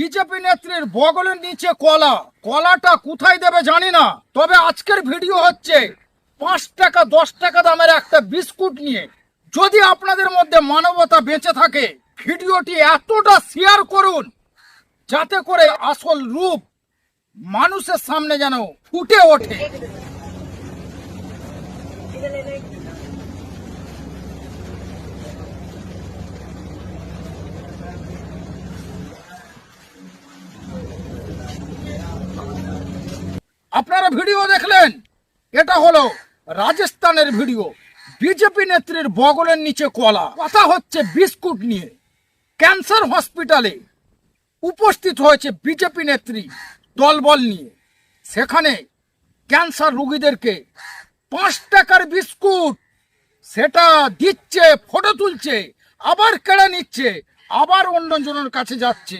BJP নেত্রীর বগলের নিচে কলা। কলাটা কোথায় দেবে জানি না। তবে আজকের ভিডিও হচ্ছে পাঁচ টাকা, দশ টাকা দামের একটা বিস্কুট নিয়ে। যদি আপনাদের মধ্যে মানবতা বেঁচে থাকে, ভিডিওটি এতটা শেয়ার করুন, যাতে করে আসল রূপ মানুষের সামনে যেন ফুটে ওঠে। আপনারা ভিডিও দেখলেন? এটা হলো রাজস্থানের ভিডিও। বিজেপি নেত্রীর বগলের নিচে কলা। কথা হচ্ছে বিস্কুট নিয়ে। ক্যান্সার হসপিটালে উপস্থিত হয়েছে বিজেপি নেত্রী দলবল নিয়ে। সেখানে ক্যান্সার রুগীদেরকে পাঁচ টাকার বিস্কুট, সেটা দিচ্ছে, ফটো তুলছে, আবার কেড়ে নিচ্ছে, আবার অন্যজনের কাছে যাচ্ছে।